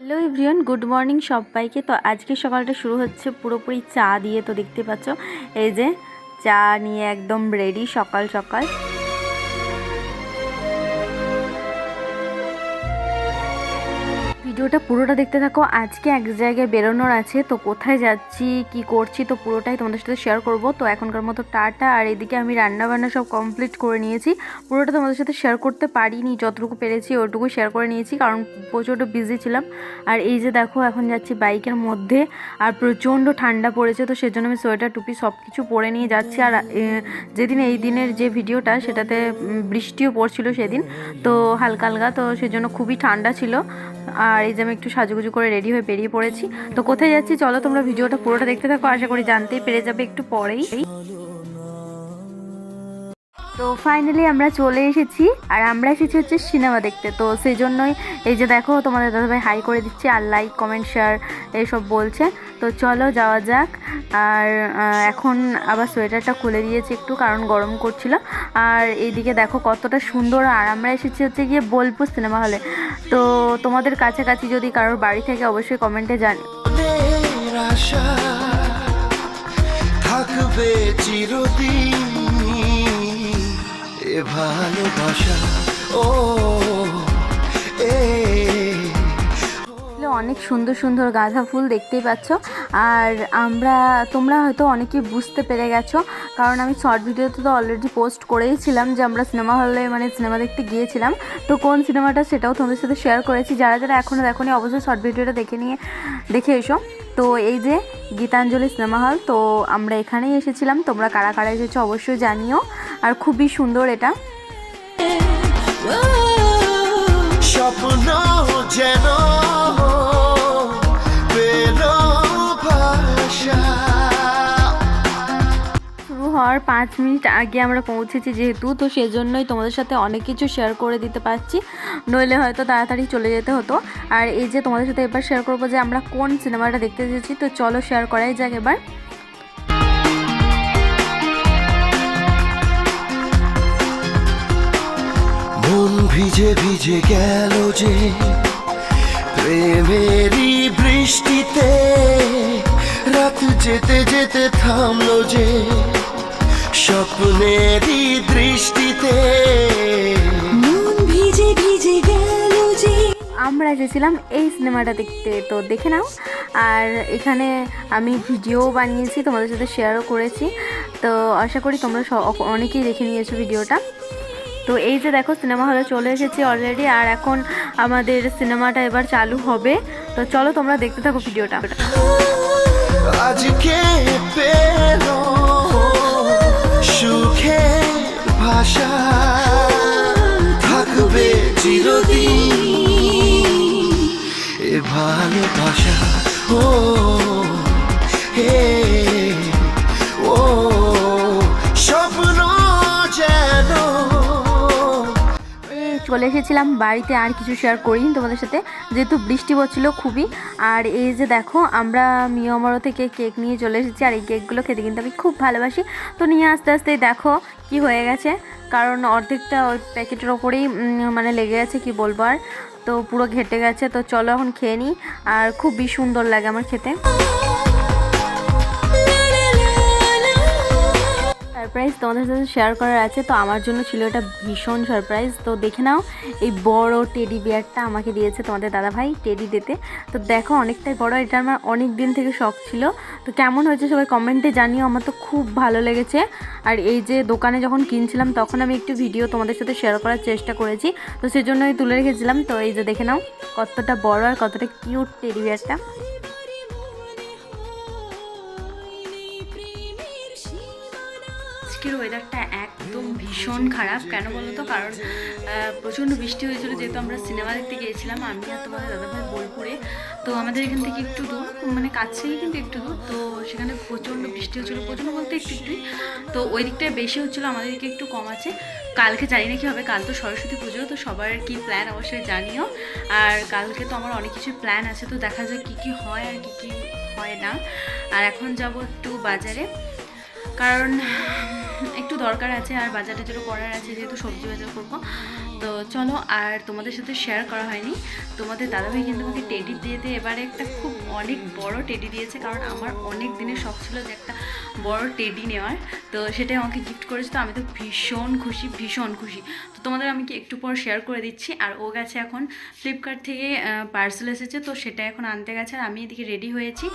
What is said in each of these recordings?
Hello everyone, good morning সবাইকে। তো আজকে সকালটা শুরু হচ্ছে পুরোপুরি চা দিয়ে। তো দেখতে পাচ্ছ, এই যে চা নিয়ে একদম রেডি সকাল সকাল। ভিডিওটা পুরোটা দেখতে থাকো। আজকে এক জায়গায় বেরোনোর আছে, তো কোথায় যাচ্ছি, কি করছি, তো পুরোটাই তোমাদের সাথে শেয়ার করব। তো এখনকার মতো টাটা, আর এদিকে আমি রান্না বান্না সব কমপ্লিট করে নিয়েছি। পুরোটা তোমাদের সাথে শেয়ার করতে পারিনি, যতটুকু পেরেছি ওটুকু শেয়ার করে নিয়েছি, কারণ প্রচণ্ড বিজি ছিলাম। আর এই যে দেখো, এখন যাচ্ছি বাইকের মধ্যে, আর প্রচণ্ড ঠান্ডা পড়েছে, তো সেজন্য আমি সোয়েটার, টুপি সব কিছু পরে নিয়ে যাচ্ছি। আর যেদিন এই দিনের যে ভিডিওটা, সেটাতে বৃষ্টিও পড়ছিল সেদিন, তো হালকা হালকা, তো সেজন্য খুবই ঠান্ডা ছিল। আর এই যে আমি একটু সাজুগুজু করে রেডি হয়ে বেরিয়ে পড়েছি। তো কোথায় যাচ্ছি? চলো তোমরা ভিডিওটা পুরোটা দেখতে থাকো। আশা করি জানতেই পেরে যাবে একটু পরেই। তো ফাইনালি আমরা চলে এসেছি, আর আমরা এসেছি হচ্ছে সিনেমা দেখতে। তো সেই জন্যই এই যে দেখো, তোমাদের দাদাভাই হাই করে দিচ্ছে আর লাইক কমেন্ট শেয়ার এইসব বলছে। তো চলো যাওয়া যাক। আর এখন আবার সোয়েটারটা খুলে দিয়েছি একটু, কারণ গরম করছিল। আর এইদিকে দেখো কতটা সুন্দর, আর আমরা এসেছি হচ্ছে গিয়ে বোলপুর সিনেমা হলে তো তোমাদের কাছাকাছি যদি কারোর বাড়ি থেকে, অবশ্যই কমেন্টে জানি থাকবে চিরদিন। ভালোবাসা, ও অনেক সুন্দর সুন্দর গাঁদা ফুল দেখতেই পাচ্ছ। আর আমরা, তোমরা হয়তো অনেকে বুঝতে পেরে গেছো, কারণ আমি শর্ট ভিডিওতে তো অলরেডি পোস্ট করেইছিলাম যে আমরা সিনেমা হলে মানে সিনেমা দেখতে গিয়েছিলাম। তো কোন সিনেমাটা সেটাও তোমাদের সাথে শেয়ার করেছি। যারা যারা এখনও দেখোনি, অবশ্যই শর্ট ভিডিওটা দেখে নিয়ে, দেখে এসো। তো এই যে গীতাঞ্জলি সিনেমা হল তো আমরা এখানেই এসেছিলাম। তোমরা কারা কারা এসেছ অবশ্যই জানিও। আর খুবই সুন্দর এটা। স্বপ্ন যেন হওয়ার পাঁচ মিনিট আগে আমরা পৌঁছেছি যেহেতু তো সেজন্যই তোমাদের সাথে অনেক কিছু শেয়ার করে দিতে পারছি। নইলে হয়তো তাড়াতাড়ি চলে যেতে হতো। আর এই যে তোমাদের সাথে এবার শেয়ার করব যে আমরা কোন সিনেমাটা দেখতে এসেছি তো চলো শেয়ার করাই যাক এবার। ভিজে ভিজে গেল যে প্রেমেরই বৃষ্টিতে। রাত যেতে যেতে থামলো যে স্বপ্নেরই দৃষ্টিতে। মন ভিজে ভিজে গেল যে। আমরা এসেছিলাম এই সিনেমাটা দেখতে তো দেখে নাও। আর এখানে আমি ভিডিও বানিয়েছি তোমাদের সাথে শেয়ারও করেছি। তো আশা করি তোমরা স- অনেকেই দেখে নিয়েছো ভিডিওটা। তো এই যে দেখো সিনেমা হলে চলে এসেছি অলরেডি আর এখন আমাদের সিনেমাটা এবার চালু হবে। তো চলো তোমরা দেখতে থাকো ভিডিওটা। আজকে সুখের ভাষা, থাকবে চিরদিন ভালোবাসা। ও, হে চলে এসেছিলাম, বাড়িতে আর কিছু শেয়ার করিনি তোমাদের সাথে। যেহেতু বৃষ্টি পড়ছিল খুবই, আর এই যে দেখো, আমরা মিয়মরো থেকে কেক নিয়ে চলে এসেছি, আর এই কেকগুলো খেতে কিন্তু আমি খুব ভালোবাসি। তো নিয়ে আস্তে আস্তে দেখো কি হয়ে গেছে, কারণ অর্ধেকটা ওই প্যাকেটের ওপরেই মানে লেগে গেছে কি বলব আর। তো পুরো ঘেটে গেছে, তো চলো এখন খেয়ে নিই, আর খুবই সুন্দর লাগে আমার খেতে। সারপ্রাইজ তোমাদের সাথে শেয়ার করার আছে। তো আমার জন্য ছিল এটা ভীষণ সারপ্রাইজ তো দেখে নাও, এই বড় টেডি বিয়ারটা আমাকে দিয়েছে তোমাদের দাদা ভাই টেডি দিতে। তো দেখো, অনেকটাই বড়। এটা আমার অনেক দিন থেকে শখ ছিল। তো কেমন হয়েছে সবাই কমেন্টে জানিও। আমার তো খুব ভালো লেগেছে। আর এই যে দোকানে যখন কিনছিলাম, তখন আমি একটু ভিডিও তোমাদের সাথে শেয়ার করার চেষ্টা করেছি। তো সেজন্যই তুলে রেখেছিলাম। তো এই যে দেখে নাও, কতটা বড় আর কতটা কিউট টেডি বিয়ারটা আজকের ওয়েদারটা একদম ভীষণ খারাপ। কেন বলো তো? কারণ প্রচণ্ড বৃষ্টি হয়েছিল যেহেতু আমরা সিনেমা দেখতে গিয়েছিলাম, আমি আর তোমাদের দাদাভাই বোলপুরে। তো আমাদের এখান থেকে একটু দূর মানে কাছেই কিন্তু একটু দূর। তো সেখানে প্রচণ্ড বৃষ্টি হচ্ছিল প্রচণ্ড বলতে একটু একটুই তো ওই দিকটায় বেশি হচ্ছিল, আমাদের দিকে একটু কম আছে। কালকে জানি না কি হবে, কাল তো সরস্বতী পুজো, তো সবার কি প্ল্যান অবশ্যই জানিও। আর কালকে তো আমার অনেক কিছু প্ল্যান আছে, তো দেখা যায় কী কী হয় আর কী কী হয় না। আর এখন যাব একটু বাজারে। কারণ একটু দরকার আছে আর বাজারে যেটা করার আছে, যেহেতু সবজি বাজার করব। তো চলো, আর তোমাদের সাথে শেয়ার করা হয়নি। তোমাদের দাদাভাই কিন্তু আমাকে টেডি দিয়ে বার্থডেতে এবারে একটা খুব অনেক বড় টেডি দিয়েছে, কারণ আমার অনেক দিনের শখ ছিল যে একটা বড় টেডি নেওয়ার। তো সেটাই আমাকে গিফট করেছে। তো আমি তো ভীষণ খুশি ভীষণ খুশি। তো তোমাদের আমি কি একটু পর শেয়ার করে দিচ্ছি। আর ও গেছে এখন ফ্লিপকার্ট থেকে পার্সেল এসেছে। তো সেটা এখন আনতে গেছে। আর আমি এদিকে রেডি হয়েছি।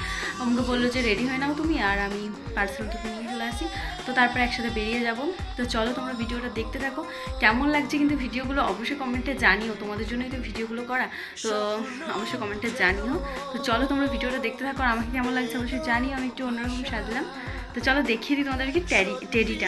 আমাকে বলল যে রেডি হয়ে নাও তুমি? আর আমি পার্সেল থেকে নিয়ে চলে আসি। তো তারপরে একসাথে বেরিয়ে যাব। তো চলো তোমরা ভিডিওটা দেখতে থাকো। কেমন লাগছে কিন্তু ভিডিওগুলো অবশ্যই কমেন্টে জানিও। তোমাদের জন্যই তো ভিডিওগুলো করা। তো অবশ্যই কমেন্টে জানিও। তো চলো তোমরা ভিডিওটা দেখতে থাকো আর আমাকে কেমন লাগছে অবশ্যই জানিও। আমি একটু অন্যরকম সাজলাম। তো চলো দেখিয়ে দিই তোমাদেরকে টেডি টেডিটা